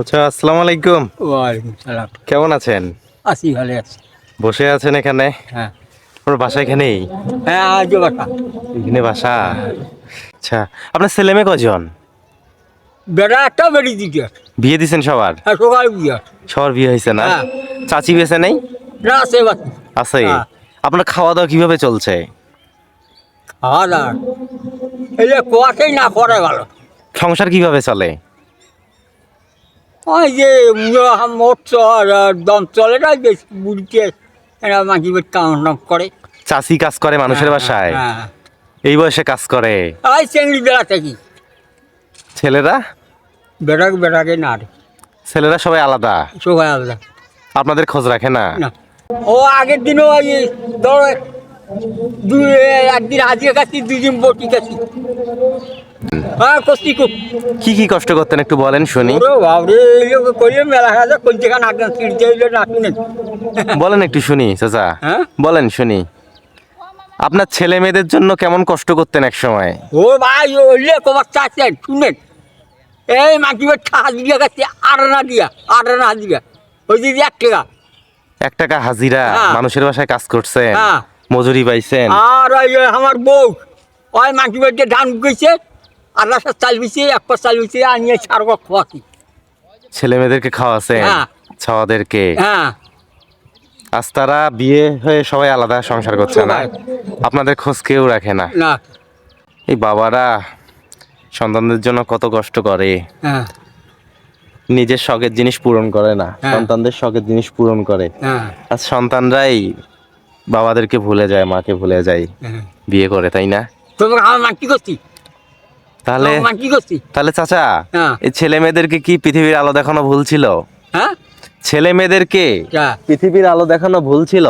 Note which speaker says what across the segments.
Speaker 1: আচ্ছা আসসালামু আলাইকুম।
Speaker 2: ওয়ালাইকুম সালাম।
Speaker 1: কেমন আছেন?
Speaker 2: আছি ভালো আছি।
Speaker 1: বসে আছেন এখানে?
Speaker 2: হ্যাঁ।
Speaker 1: আপনার বাসা এখানেই
Speaker 2: হ্যাঁ আজ বাসা।
Speaker 1: এখানে বাসা? আচ্ছা আপনার ছেলে মেয়ে কজন?
Speaker 2: বেড়া একটা বেড়ি দিতে
Speaker 1: বিয়ে দিছেন সবার?
Speaker 2: হ্যাঁ সকাল বিয়ে।
Speaker 1: সবার বিয়ে হয়েছে না?
Speaker 2: হ্যাঁ।
Speaker 1: চাচি বেছে নেই?
Speaker 2: না আছে
Speaker 1: আছে?
Speaker 2: হ্যাঁ।
Speaker 1: আপনার খাওয়া দাওয়া কীভাবে চলছে?
Speaker 2: খাওয়া দাওয়া এই যে না করে ভালো।
Speaker 1: সংসার কীভাবে চলে?
Speaker 2: ওই যে মোট না বেশ বুড়িতে এরা মাঝি বেট কাম করে।
Speaker 1: চাচি কাজ করে মানুষের বাসায়?
Speaker 2: হ্যাঁ।
Speaker 1: এই বয়সে কাজ করে?
Speaker 2: ওই চেংড়ি বেড়া থাকি।
Speaker 1: ছেলেরা?
Speaker 2: বেড়াক বেড়াকে না
Speaker 1: ছেলেরা সবাই আলাদা?
Speaker 2: সবাই আলাদা।
Speaker 1: আপনাদের খোঁজ রাখে না?
Speaker 2: ও আগের দিনও ওই ধরো দুই একদিন হাজিয়ে কাছি দুই দিন বটি হ্যাঁ খুব
Speaker 1: কি কি কষ্ট করতেন একটু বলেন শুনি।
Speaker 2: না
Speaker 1: বলেন একটু শুনি চাচা।
Speaker 2: হ্যাঁ?
Speaker 1: বলেন শুনি। আপনার ছেলে মেয়েদের জন্য কেমন কষ্ট করতেন এক সময়?
Speaker 2: ও ভাই শুনেন। এই গেছে আড়ানা দিয়া আড়ানা হাজিরা। ওই দিদি এক টাকা।
Speaker 1: এক টাকা হাজিরা
Speaker 2: হ্যাঁ।
Speaker 1: মানুষের বাসায় কাজ করছেন
Speaker 2: হ্যাঁ।
Speaker 1: মজুরি পাইছেন।
Speaker 2: আর আমার বউ ওই মাটি বাড়িতে ধান গেছে আধা সব চাল বিছে এক পাশ চাল বিছে আনিয়ে সারবা খোয়াছি
Speaker 1: ছেলে মেয়েদেরকে খাওয়াছেন
Speaker 2: হ্যাঁ।
Speaker 1: ছাওয়াদেরকে?
Speaker 2: হ্যাঁ।
Speaker 1: আজ তারা বিয়ে হয়ে সবাই আলাদা সংসার করছে না। আপনাদের খোঁজ কেউ রাখে না।
Speaker 2: না।
Speaker 1: এই বাবারা সন্তানদের জন্য কত কষ্ট করে।
Speaker 2: হ্যাঁ।
Speaker 1: নিজের শখের জিনিস পূরণ করে না।
Speaker 2: হ্যাঁ।
Speaker 1: সন্তানদের শখের জিনিস পূরণ করে।
Speaker 2: হ্যাঁ।
Speaker 1: আর সন্তানরাই বাবাদেরকে ভুলে যায় মাকে ভুলে যায়। বিয়ে করে তাই না?
Speaker 2: তোমার আমার মাটি করছি
Speaker 1: তাহলে
Speaker 2: মাটি করছি?
Speaker 1: তাহলে চাচা
Speaker 2: হ্যাঁ।
Speaker 1: এই ছেলে মেয়েদেরকে কি পৃথিবীর আলো দেখানো ভুল ছিল?
Speaker 2: হ্যাঁ?
Speaker 1: ছেলে মেয়েদেরকে পৃথিবীর আলো দেখানো ভুল ছিল?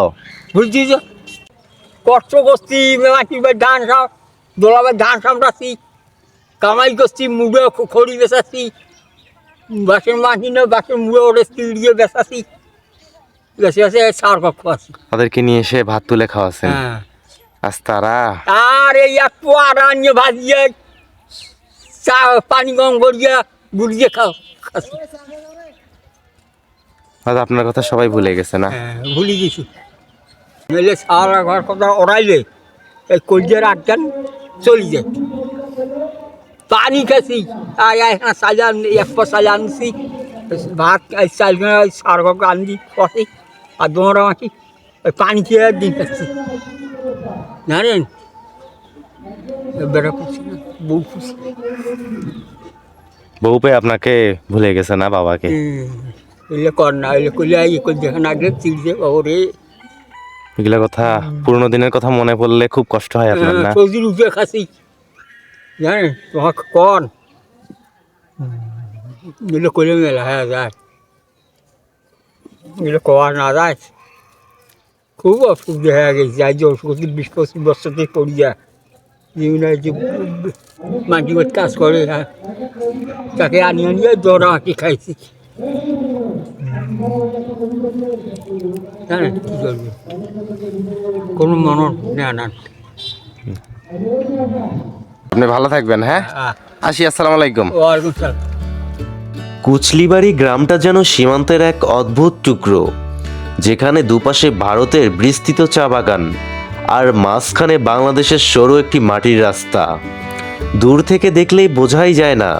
Speaker 2: বুঝছি কষ্ট করছি বা ধান সব দোলাবার ধান সামটাচ্ছি কামাই করছি মুড়ে খড়ি বেচাচ্ছি বাসের মাটি না বাসের মুড়ে ওরে দিয়ে বেচাচ্ছি বেশি আছে সার কক্ষ আছে
Speaker 1: তাদেরকে নিয়ে এসে ভাত তুলে খাওয়াছেন
Speaker 2: হ্যাঁ।
Speaker 1: আজ তারা
Speaker 2: আর এই এক পোয়া রান্নে ভাজিয়ে চা পানি গরম করিয়ে গুড়িয়ে খাও।
Speaker 1: হয়তো আপনার কথা সবাই ভুলে গেছে না?
Speaker 2: হ্যাঁ ভুলে গেছি। নইলে সারা ঘর কথা ওড়াইলে এই কলজের আটকান চলে যায়। পানি খাচ্ছি আর এখানে সাজান এক সাজা আনছি ভাত চাল সার ঘর আনছি কষি আর মাছি ওই পানি খেয়ে দিন খাচ্ছি। জানেন বেড়া না বউ খুশি
Speaker 1: বউ পেয়ে আপনাকে ভুলে গেছে না বাবাকে?
Speaker 2: এলে কর না এলে করলে এই কল যেখানে আগে চিড়ছে ওরে
Speaker 1: এগুলা কথা পুরোনো দিনের কথা মনে পড়লে খুব কষ্ট হয় আপনার না?
Speaker 2: সবজির উঠে খাসি? জানেন তোমাকে কন? এগুলো করে মেলা হ্যাঁ যায়। এগুলো করা না যায়। খুব অসুবিধা হয়ে গেছে যাই যে ওষুধ বিশ পঁচিশ বছরতে পড়ি যায়। কাজ করে হ্যাঁ তাকে আনিয়ে নিয়ে জোড়া খাইছি। কী করবে? কোনো মনন নেয় না।
Speaker 1: আপনি ভালো থাকবেন হ্যাঁ? আসি আসসালামু আলাইকুম।
Speaker 2: ওয়ালাইকুম
Speaker 3: কুচলিবাড়ি গ্রামটা যেন সীমান্তের এক অদ্ভুত টুকরো যেখানে দুপাশে ভারতের বিস্তৃত চা বাগান। আর মাঝখানে বাংলাদেশের সরু একটি মাটির রাস্তা। দূর থেকে দেখলেই বোঝাই যায় না,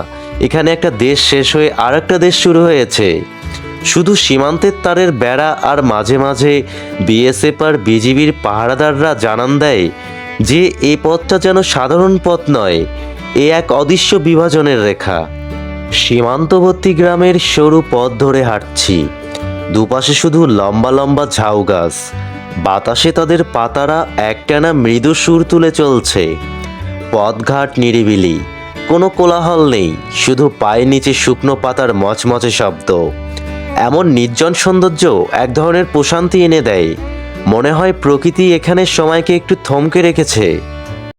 Speaker 3: এখানে একটা দেশ শেষ হয়ে আর একটা দেশ শুরু হয়েছে। শুধু সীমান্তের তারের বেড়া আর মাঝে মাঝে বিএসএফ আর বিজিবির পাহারাদাররা জানান দেয় যে, এ পথটা যেন সাধারণ পথ নয়, এ এক অদৃশ্য বিভাজনের রেখা। সীমান্তবর্তী গ্রামের সরু পথ ধরে হাঁটছি, দুপাশে শুধু লম্বা লম্বা ঝাউ গাছ বাতাসে তাদের পাতারা একটানা মৃদু সুর তুলে চলছে। পথঘাট নিরিবিলি, কোনো কোলাহল নেই, শুধু পায়ের নিচে শুকনো পাতার মচমচে শব্দ। এমন নির্জন সৌন্দর্য এক ধরনের প্রশান্তি এনে দেয়। মনে হয় প্রকৃতি এখানে সময়কে একটু থমকে রেখেছে।